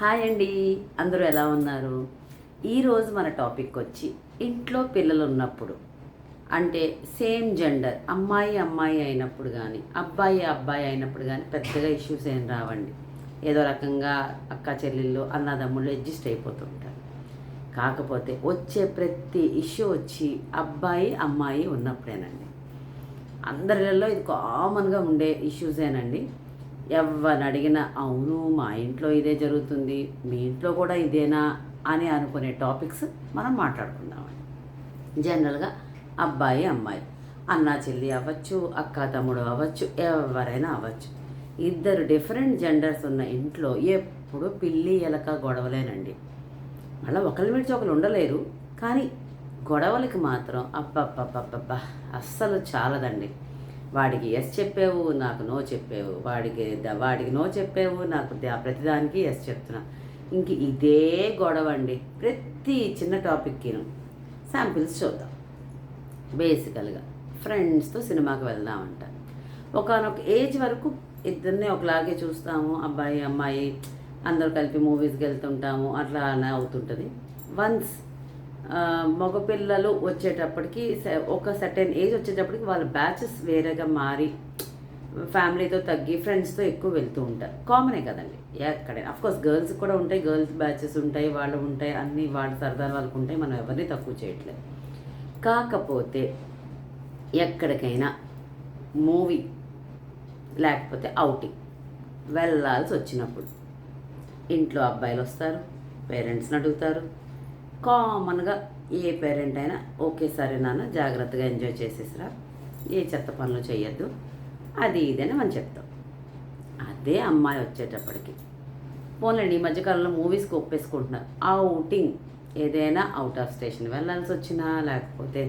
Hi అండి. అందరూ ఎలా ఉన్నారు? ఈరోజు మన టాపిక్ వచ్చి ఇంట్లో పిల్లలు ఉన్నప్పుడు అంటే సేమ్ జెండర్ అమ్మాయి అమ్మాయి అయినప్పుడు కానీ అబ్బాయి అబ్బాయి అయినప్పుడు కానీ పెద్దగా ఇష్యూస్ ఏం రావండి. ఏదో రకంగా అక్క చెల్లెళ్ళు అన్నదమ్ముళ్ళు అడ్జస్ట్ అయిపోతుంటారు. కాకపోతే వచ్చే ప్రతి ఇష్యూ వచ్చి అబ్బాయి అమ్మాయి ఉన్నప్పుడేనండి. అందరిలో ఇది కామన్గా ఉండే ఇష్యూసేనండి. ఎవరిని అడిగినా అవును మా ఇంట్లో ఇదే జరుగుతుంది మీ ఇంట్లో కూడా ఇదేనా? అని అనుకునే టాపిక్స్ మనం మాట్లాడుకుందామని జనరల్గా అబ్బాయి అమ్మాయి అన్న చెల్లి అవ్వచ్చు అక్క తమ్ముడు అవ్వచ్చు ఎవరైనా అవ్వచ్చు. ఇద్దరు డిఫరెంట్ జెండర్స్ ఉన్న ఇంట్లో ఎప్పుడు పిల్లి ఎలక గొడవలేనండి. మళ్ళీ ఒకరి మించి ఒకరు ఉండలేరు కానీ గొడవలకి మాత్రం అబ్బబ్బబ్బబ్బబ్బా అస్సలు చాలదండి. వాడికి ఎస్ చెప్పావు నాకు నో చెప్పావు. వాడికి వాడికి నో చెప్పావు నాకు ప్రతిదానికి ఎస్ చెప్తున్నా. ఇంక ఇదే గొడవ అండి ప్రతి చిన్న టాపిక్కిను శాంపిల్స్ చూద్దాం. బేసికల్గా ఫ్రెండ్స్తో సినిమాకి వెళ్దామంట. ఒకనొక ఏజ్ వరకు ఇద్దరిని ఒకలాగే చూస్తాము. అబ్బాయి అమ్మాయి అందరూ కలిపి మూవీస్కి వెళ్తుంటాము. అట్లా అవుతుంటుంది. వన్స్ మగపిల్లలు వచ్చేటప్పటికి ఒక సర్టెన్ ఏజ్ వచ్చేటప్పటికి వాళ్ళ బ్యాచెస్ వేరేగా మారి ఫ్యామిలీతో తగ్గి ఫ్రెండ్స్తో ఎక్కువ వెళ్తూ ఉంటారు. కామనే కదండి. ఎక్కడైనా కోర్స్ గర్ల్స్ కూడా ఉంటాయి గర్ల్స్ బ్యాచెస్ ఉంటాయి వాళ్ళు ఉంటాయి అన్నీ వాళ్ళ సరదాలు వాళ్ళకు ఉంటాయి మనం ఎవరిని తక్కువ చేయట్లేదు. కాకపోతే ఎక్కడికైనా మూవీ లేకపోతే అవుటింగ్ వెళ్ళాల్సి వచ్చినప్పుడు ఇంట్లో అబ్బాయిలు వస్తారు పేరెంట్స్ని అడుగుతారు కామన్గా ఏ పేరెంట్ అయినా ఓకే సరే నాన్న జాగ్రత్తగా ఎంజాయ్ చేసేసిరా. ఏ చెత్త పనులు చేయొద్దు అది ఇదని మనం చెప్తాం. అదే అమ్మాయి వచ్చేటప్పటికి. పోన్లేండి ఈ మధ్యకాలంలో మూవీస్కి ఒప్పేసుకుంటున్నారు. అవుటింగ్ ఏదైనా అవుట్ ఆఫ్ స్టేషన్ వెళ్ళాల్సి వచ్చినా లేకపోతే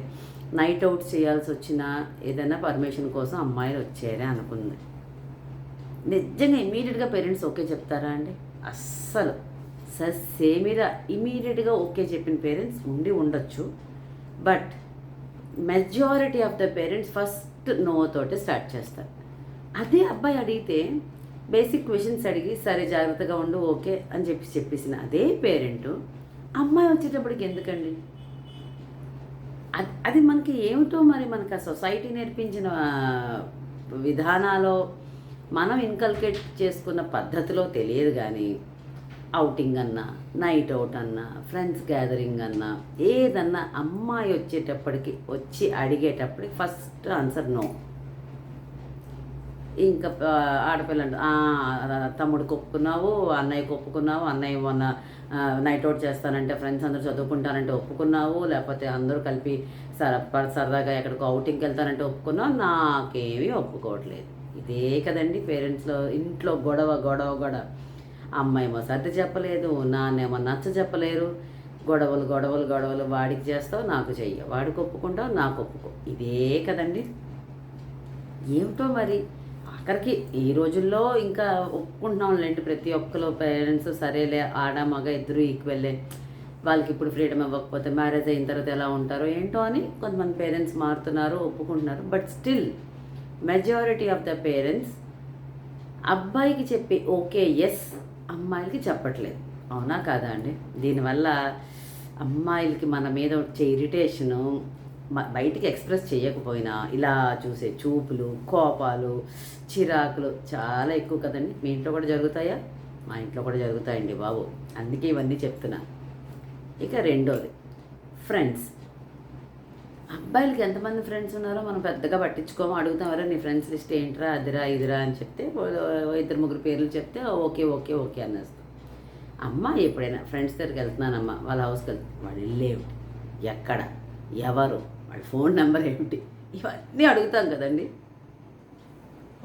నైట్ అవుట్ చేయాల్సి వచ్చినా ఏదైనా పర్మిషన్ కోసం అమ్మాయిలు వచ్చారే అనుకుంది. నిజంగా ఇమీడియట్గా పేరెంట్స్ ఓకే చెప్తారా అండి? అస్సలు. ససేమిరా ఇమీడియట్గా ఓకే చెప్పిన పేరెంట్స్ ఉండి ఉండొచ్చు. But majority of the parents first no తోటి స్టార్ట్ చేస్తారు. అదే అబ్బాయి అడిగితే బేసిక్ క్వశ్చన్స్ అడిగి సరే జాగ్రత్తగా ఉండు ఓకే అని చెప్పి చెప్పేసిన అదే పేరెంట్. అమ్మాయి వచ్చేటప్పటికి ఎందుకండి? అది అది మనకి ఏమిటో మరి మనకు ఆ సొసైటీ నేర్పించిన విధానాలో మనం ఇన్కల్కేట్ చేసుకున్న పద్ధతిలో తెలియదు కానీ అవుటింగ్ అన్నా నైట్ అవుట్ అన్నా ఫ్రెండ్స్ గ్యాదరింగ్ అన్నా ఏదన్నా అమ్మాయి వచ్చేటప్పటికి వచ్చి అడిగేటప్పటికి ఫస్ట్ ఆన్సర్ నో. ఇంకా ఆడపిల్ల తమ్ముడు ఒప్పుకున్నావు అన్నయ్యకి ఒప్పుకున్నావు అన్నయ్య మొన్న నైట్ అవుట్ చేస్తానంటే ఫ్రెండ్స్ అందరూ చదువుకుంటానంటే ఒప్పుకున్నావు లేకపోతే అందరూ కలిపి సర సరదాగా ఎక్కడికో అవుటింగ్కి వెళ్తానంటే ఒప్పుకున్నావు నాకేమీ ఒప్పుకోవట్లేదు. ఇదే కదండి పేరెంట్స్లో ఇంట్లో గొడవ గొడవ గొడవ. అమ్మాయేమో సర్ది చెప్పలేదు నాన్నేమో నచ్చ చెప్పలేరు. గొడవలు గొడవలు గొడవలు వాడికి చేస్తావు నాకు చెయ్యి వాడికి ఒప్పుకుంటావు నాకు ఒప్పుకో. ఇదే కదండి. ఏమిటో మరి? ఆఖరికి ఈ రోజుల్లో ఇంకా ఒప్పుకుంటున్నాంలేండి ప్రతి ఒక్కరు. పేరెంట్స్ సరేలే ఆడ మగ ఇద్దరు ఈక్వెల్లే వాళ్ళకి ఇప్పుడు ఫ్రీడమ్ ఇవ్వకపోతే మ్యారేజ్ అయిన తర్వాత ఎలా ఉంటారో ఏంటో అని కొంతమంది పేరెంట్స్ మారుతున్నారు ఒప్పుకుంటున్నారు. But still majority of the parents అబ్బాయికి చెప్పి ఓకే ఎస్ అమ్మాయిలకి చెప్పట్లేదు. అవునా కాదా అండి? దీనివల్ల అమ్మాయిలకి మన మీద వచ్చే ఇరిటేషను బయటికి ఎక్స్ప్రెస్ చేయకపోయినా ఇలా చూసే చూపులు కోపాలు చిరాకులు చాలా ఎక్కువ కదండి. మీ ఇంట్లో కూడా జరుగుతాయా? మా ఇంట్లో కూడా జరుగుతాయండి బాబు. అందుకే ఇవన్నీ చెప్తున్నా. ఇక రెండోది ఫ్రెండ్స్. అబ్బాయిలకి ఎంతమంది ఫ్రెండ్స్ ఉన్నారో మనం పెద్దగా పట్టించుకోము. అడుగుతాం ఎవరా నీ ఫ్రెండ్స్ లిస్ట్ ఏంట్రా? అదిరా ఇదిరా? అని చెప్తే ఇద్దరు ముగ్గురు పేర్లు చెప్తే ఓకే ఓకే ఓకే అనేస్తాం. అమ్మ ఎప్పుడైనా ఫ్రెండ్స్ దగ్గరికి వెళ్తున్నానమ్మ వాళ్ళ హౌస్కి వెళ్తాను వాళ్ళు ఇల్లేమిటి ఎక్కడ? ఎవరు? వాళ్ళ ఫోన్ నెంబర్ ఏమిటి ఇవన్నీ అడుగుతాం కదండి.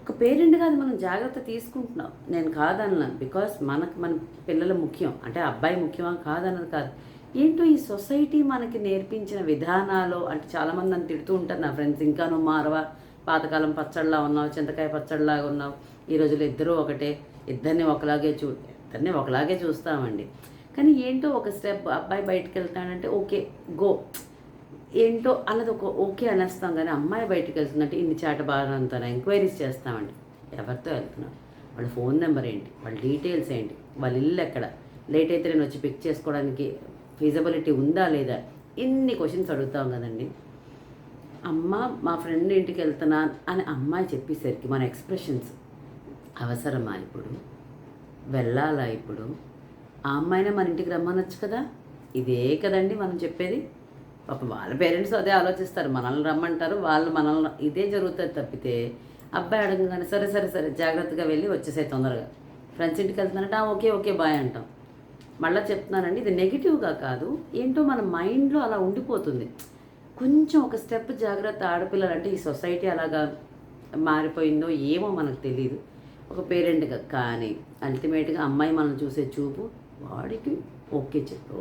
ఒక పేరెంట్ కాదు మనం జాగ్రత్త తీసుకుంటున్నాం. నేను కాదన్నాను బికాస్ మనకు మన పిల్లలు ముఖ్యం. అంటే అబ్బాయి ముఖ్యమా? కాదన్నది కాదు. ఏంటో ఈ సొసైటీ మనకి నేర్పించిన విధానాలు అంటే చాలామంది నన్ను తిడుతూ ఉంటారు నా ఫ్రెండ్స్. ఇంకా నువ్వు మారవా పాతకాలం పచ్చడిలా ఉన్నావు చింతకాయ పచ్చడిలాగా ఉన్నావు. ఈ రోజుల్లో ఇద్దరూ ఒకటే. ఇద్దరిని ఒకలాగే చూ ఇద్దరిని ఒకలాగే చూస్తామండి. కానీ ఏంటో ఒక స్టెప్ అబ్బాయి బయటకు వెళ్తాడంటే ఓకే గో. ఏంటో అన్నది ఒక ఓకే అనేస్తాం కానీ అమ్మాయి బయటికి వెళ్తుందంటే ఇన్ని చాట బాగా అంతా ఎంక్వైరీస్ చేస్తామండి. ఎవరితో వెళ్తున్నాం? వాళ్ళ ఫోన్ నెంబర్ ఏంటి? వాళ్ళ డీటెయిల్స్ ఏంటి? వాళ్ళ ఇల్లు ఎక్కడ? లేట్ అయితే నేను వచ్చి పిక్ చేసుకోవడానికి ఫీజబిలిటీ ఉందా లేదా? ఇన్ని క్వశ్చన్స్ అడుగుతాం కదండి. అమ్మ మా ఫ్రెండ్ ఇంటికి వెళ్తున్నా అని అమ్మాయి చెప్పేసరికి మన ఎక్స్ప్రెషన్స్ అవసరమా ఇప్పుడు? వెళ్ళాలా ఇప్పుడు? ఆ అమ్మాయినే మన ఇంటికి రమ్మనొచ్చు కదా? ఇదే కదండి మనం చెప్పేది. పాప వాళ్ళ పేరెంట్స్ అదే ఆలోచిస్తారు. మనల్ని రమ్మంటారు. వాళ్ళు మనల్ని ఇదే జరుగుతుంది తప్పితే అబ్బాయి అడగగానే సరే సరే సరే జాగ్రత్తగా వెళ్ళి వచ్చేసాయి తొందరగా. ఫ్రెండ్స్ ఇంటికి వెళ్తున్నానంటే "ఆ, ఓకే ఓకే బాయ్ అంటాం. మళ్ళీ చెప్తున్నానండి ఇది నెగిటివ్గా కాదు. ఏంటో మన మైండ్లో అలా ఉండిపోతుంది. కొంచెం ఒక స్టెప్ జాగ్రత్త ఆడపిల్లలు అంటే ఈ సొసైటీ అలాగా మారిపోయిందో ఏమో మనకు తెలియదు ఒక పేరెంట్గా కానీ అల్టిమేట్గా అమ్మాయి మనం చూసే చూపు వాడికి ఓకే చెప్పు.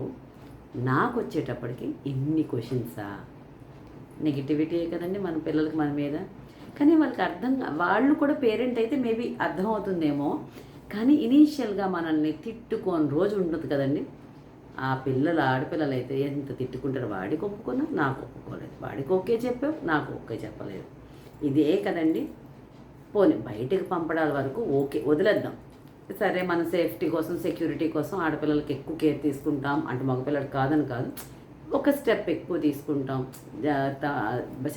నాకు వచ్చేటప్పటికి ఎన్ని క్వశ్చన్సా నెగిటివిటీయే కదండి మన పిల్లలకి మన మీద. కానీ వాళ్ళకి అర్థం వాళ్ళు కూడా పేరెంట్ అయితే మేబీ అర్థం అవుతుందేమో. కానీ ఇనీషియల్గా మనల్ని తిట్టుకోని రోజు ఉండదు కదండి. ఆ పిల్లలు ఆడపిల్లలు అయితే ఎంత తిట్టుకుంటారు వాడికి ఒప్పుకున్నా నాకు ఒప్పుకోలేదు. వాడికి ఓకే చెప్పావు నాకు ఓకే చెప్పలేదు. ఇదే కదండి. పోనీ బయటకు పంపడాల వరకు ఓకే వదిలేద్దాం. సరే మన సేఫ్టీ కోసం సెక్యూరిటీ కోసం ఆడపిల్లలకి ఎక్కువ కేర్ తీసుకుంటాం. అంటే మగపిల్లడు కాదని కాదు. ఒక స్టెప్ ఎక్కువ తీసుకుంటాం.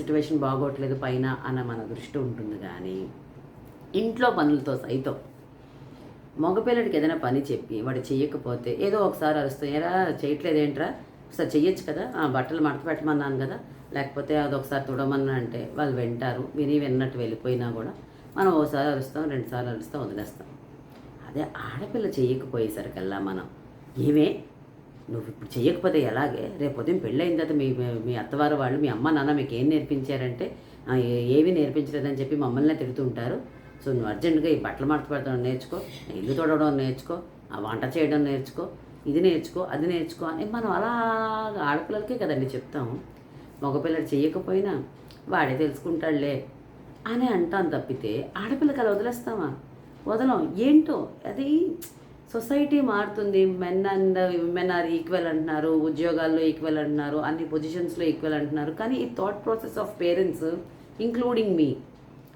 సిచ్యువేషన్ బాగోట్లేదు పైన అన్న మన దృష్టి ఉంటుంది కానీ ఇంట్లో పనులతో సైతం మగపిల్లడికి ఏదైనా పని చెప్పి వాడు చెయ్యకపోతే ఏదో ఒకసారి అరుస్తూ ఎరా చేయట్లేదేంట్రా ఒకసారి చెయ్యొచ్చు కదా? ఆ బట్టలు మడత పెట్టమన్నాను కదా? లేకపోతే అది ఒకసారి తుడమన్నా అంటే వాళ్ళు వింటారు విని విన్నట్టు వెళ్ళిపోయినా కూడా మనం ఒకసారి అరుస్తాం రెండుసార్లు అరుస్తాం వదిలేస్తాం. అదే ఆడపిల్ల చేయకపోయేసరికల్లా మనం ఏమే? నువ్వు ఇప్పుడు చేయకపోతే ఎలాగే? రేపు ఉదయం పెళ్ళైన తర్వాత మీ మీ అత్తవారు వాళ్ళు మీ అమ్మ నాన్న మీకు ఏం నేర్పించారంటే ఏవి నేర్పించలేదని చెప్పి మమ్మల్ని తిడుతుంటారు సో నువ్వు అర్జెంటుగా ఈ బట్టలు మడత పెడతాం నేర్చుకో ఇల్లు తొడవడం నేర్చుకో ఆ వంట చేయడం నేర్చుకో ఇది నేర్చుకో అది నేర్చుకో అని మనం అలా ఆడపిల్లలకే కదండి చెప్తాం. మగపిల్లడు చేయకపోయినా వాడే తెలుసుకుంటాడులే అని అంటాం తప్పితే ఆడపిల్లకి అలా వదిలేస్తామా? వదలం. ఏంటో? అది సొసైటీ మారుతుంది. Men and women are equal అంటున్నారు. ఉద్యోగాల్లో ఈక్వల్ అంటున్నారు. అన్ని పొజిషన్స్లో ఈక్వల్ అంటున్నారు. కానీ ఈ thought process of parents including me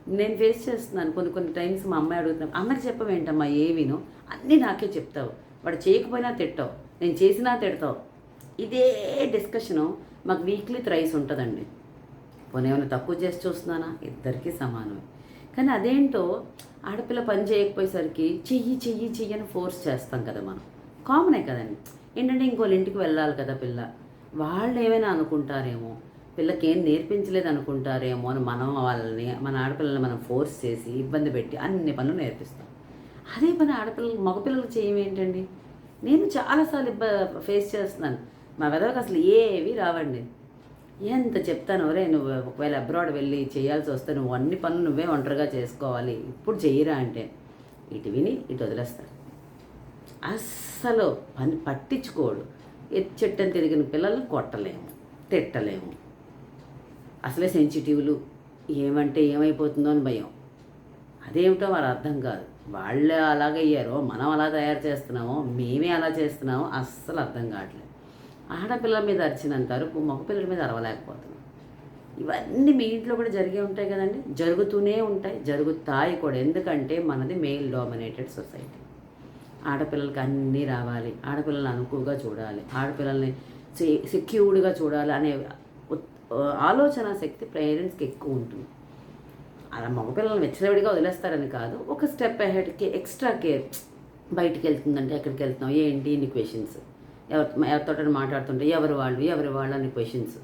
నేను ఫేస్ చేస్తున్నాను. కొన్ని కొన్ని టైమ్స్ మా అమ్మాయి అడుగుతున్నాను అమ్మకి చెప్పవేంటమ్మా ఏవిను అన్నీ నాకే చెప్తావు. వాడు చేయకపోయినా తిట్టావు నేను చేసినా తిడతావు. ఇదే డిస్కషను మాకు వీక్లీ త్రైస్ ఉంటుందండి. పోనీ ఏమైనా తక్కువ చేసి చూస్తున్నానా? ఇద్దరికీ సమానమే. కానీ అదేంటో ఆడపిల్ల పని చేయకపోయేసరికి చెయ్యి చెయ్యి చెయ్యి అని ఫోర్స్ చేస్తాం కదా మనం. కామనే కదండి. ఏంటంటే ఇంకోళ్ళ ఇంటికి వెళ్ళాలి కదా పిల్ల. వాళ్ళు ఏమైనా అనుకుంటారేమో. పిల్లకి ఏం నేర్పించలేదు అనుకుంటారేమో అని మనం వాళ్ళని మన ఆడపిల్లల్ని మనం ఫోర్స్ చేసి ఇబ్బంది పెట్టి అన్ని పనులు నేర్పిస్తాం. అదే పని ఆడపిల్లలు మగపిల్లలు చేయమేంటండి? ఏంటండి నేను చాలాసార్లు ఇబ్బ ఫేస్ చేస్తున్నాను. మా వెదవకి అసలు ఏవి రావండి. ఎంత చెప్తాను ఒరే నువ్వు ఒకవేళ అబ్రాడ్ వెళ్ళి చేయాల్సి వస్తే నువ్వు అన్ని పనులు నువ్వే ఒంటరిగా చేసుకోవాలి. ఇప్పుడు చెయ్యరా అంటే ఇటు విని ఇటు వదిలేస్తాడు అస్సలు పని పట్టించుకోడు. చెట్టని తిరిగిన పిల్లల్ని కొట్టలేము తిట్టలేము. అసలే సెన్సిటివ్లు ఏమంటే ఏమైపోతుందో అని భయం. అదేమిటో వారు అర్థం కాదు. వాళ్ళు అలాగయ్యారో మనం అలా తయారు చేస్తున్నామో మేమే అలా చేస్తున్నామో అస్సలు అర్థం కావట్లేదు. ఆడపిల్లల మీద అరిచినంత వరకు మగపిల్లల మీద అరవలేకపోతున్నాం. ఇవన్నీ మీ ఇంట్లో కూడా జరిగే ఉంటాయి కదండి. జరుగుతూనే ఉంటాయి జరుగుతాయి కూడా. ఎందుకంటే మనది మెయిల్ డామినేటెడ్ సొసైటీ ఆడపిల్లలకి అన్నీ రావాలి. ఆడపిల్లల్ని అనుకువగా చూడాలి. ఆడపిల్లల్ని సెక్యూర్డ్గా చూడాలి అనే ఆలోచన శక్తి పేరెంట్స్కి ఎక్కువ ఉంటుంది. అలా మగపిల్లల్ని వెచ్చలవిడిగా వదిలేస్తారని కాదు ఒక స్టెప్ అహెడ్కి ఎక్స్ట్రా కేర్ బయటికి వెళ్తుందంటే ఎక్కడికి వెళ్తున్నావు? ఏంటి? ఇన్ని క్వశ్చన్స్. ఎవరి ఎవరితో మాట్లాడుతుంటే ఎవరు వాళ్ళు? ఎవరి వాళ్ళు? అని క్వశ్చన్స్.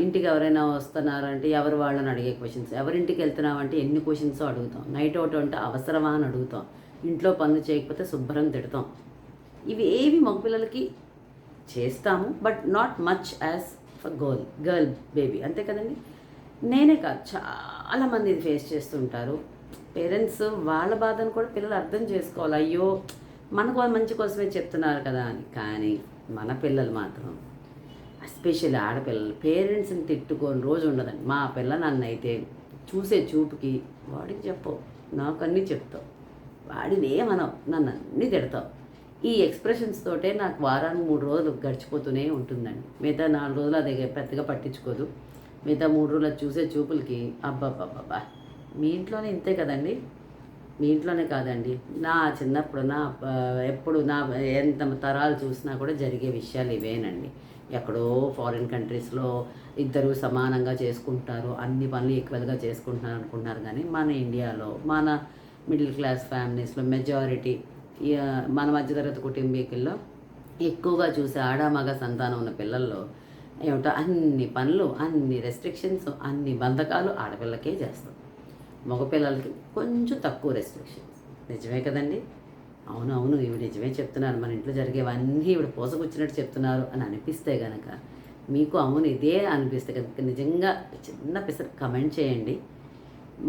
ఇంటికి ఎవరైనా వస్తున్నారంటే ఎవరు వాళ్ళని అడిగే క్వశ్చన్స్. ఎవరింటికి వెళ్తున్నామంటే ఎన్ని క్వశ్చన్స్ అడుగుతాం? నైట్ అవుట్ అంటే అవసరమా అని అడుగుతాం. ఇంట్లో పనులు చేయకపోతే శుభ్రం తిడతాం. ఇవి ఏవి మగపిల్లలకి చేస్తాము but not much as girl girl baby అంతే కదండి? నేనే కాదు. చాలామంది ఇది ఫేస్ చేస్తుంటారు. పేరెంట్స్ వాళ్ళ బాధను కూడా పిల్లలు అర్థం చేసుకోవాలి. అయ్యో మనకు మంచి కోసమే చెప్తున్నారు కదా అని. కానీ మన పిల్లలు మాత్రం ఎస్పెషల్లీ ఆడపిల్లలు పేరెంట్స్ని తిట్టుకొని రోజు ఉండదండి. మా పిల్ల నన్ను అయితే చూసే చూపుకి వాడికి చెప్పవు నాకు అన్నీ చెప్తావు. వాడిని ఏమనవు నన్ను అన్నీ తిడతావు. ఈ ఎక్స్ప్రెషన్స్ తోటే నాకు వారానికి మూడు రోజులు గడిచిపోతూనే ఉంటుందండి. మిగతా నాలుగు రోజులు అది పెద్దగా పట్టించుకోదు. మిగతా మూడు రోజులు చూసే చూపులకి అబ్బాబ్బాబ్బా మీ ఇంట్లోనే ఇంతే కదండి? మీ ఇంట్లోనే కాదండి. నా చిన్నప్పుడు నా ఎప్పుడు నా ఎంత తరాలు చూసినా కూడా జరిగే విషయాలు ఇవేనండి. ఎక్కడో ఫారిన్ కంట్రీస్లో ఇద్దరు సమానంగా చేసుకుంటారు. అన్ని పనులు ఈక్వల్గా చేసుకుంటున్నారు అనుకుంటున్నారు. కానీ మన ఇండియాలో మన మిడిల్ క్లాస్ ఫ్యామిలీస్లో మెజారిటీ మన మధ్యతరగతి కుటుంబీకుల్లో ఎక్కువగా చూసే ఆడ మగ సంతానం ఉన్న పిల్లల్లో ఏమిటో అన్ని పనులు అన్ని రెస్ట్రిక్షన్స్ అన్ని బంధకాలు ఆడపిల్లకే చేస్తాం. మగపిల్లలకి కొంచెం తక్కువ రెస్ట్రిక్షన్స్ నిజమే కదండి? అవును అవును ఇవి నిజమే చెప్తున్నారు. మన ఇంట్లో జరిగేవన్నీ ఇవి పోసకొచ్చినట్టు చెప్తున్నారు అని అనిపిస్తే కనుక మీకు అవును ఇదే అనిపిస్తే కనుక నిజంగా చిన్న పిసర్ కమెంట్ చేయండి.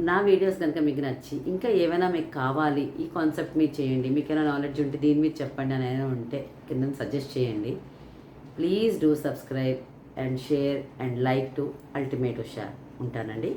నా వీడియోస్ కనుక మీకు నచ్చి ఇంకా ఏమైనా మీకు కావాలి ఈ కాన్సెప్ట్ మీరు చేయండి మీకు ఏమైనా నాలెడ్జ్ ఉంటే దీని మీద చెప్పండి అని ఏమైనా ఉంటే కింద సజెస్ట్ చేయండి. Please do subscribe and share and like to ultimate Usha ఉంటానండి.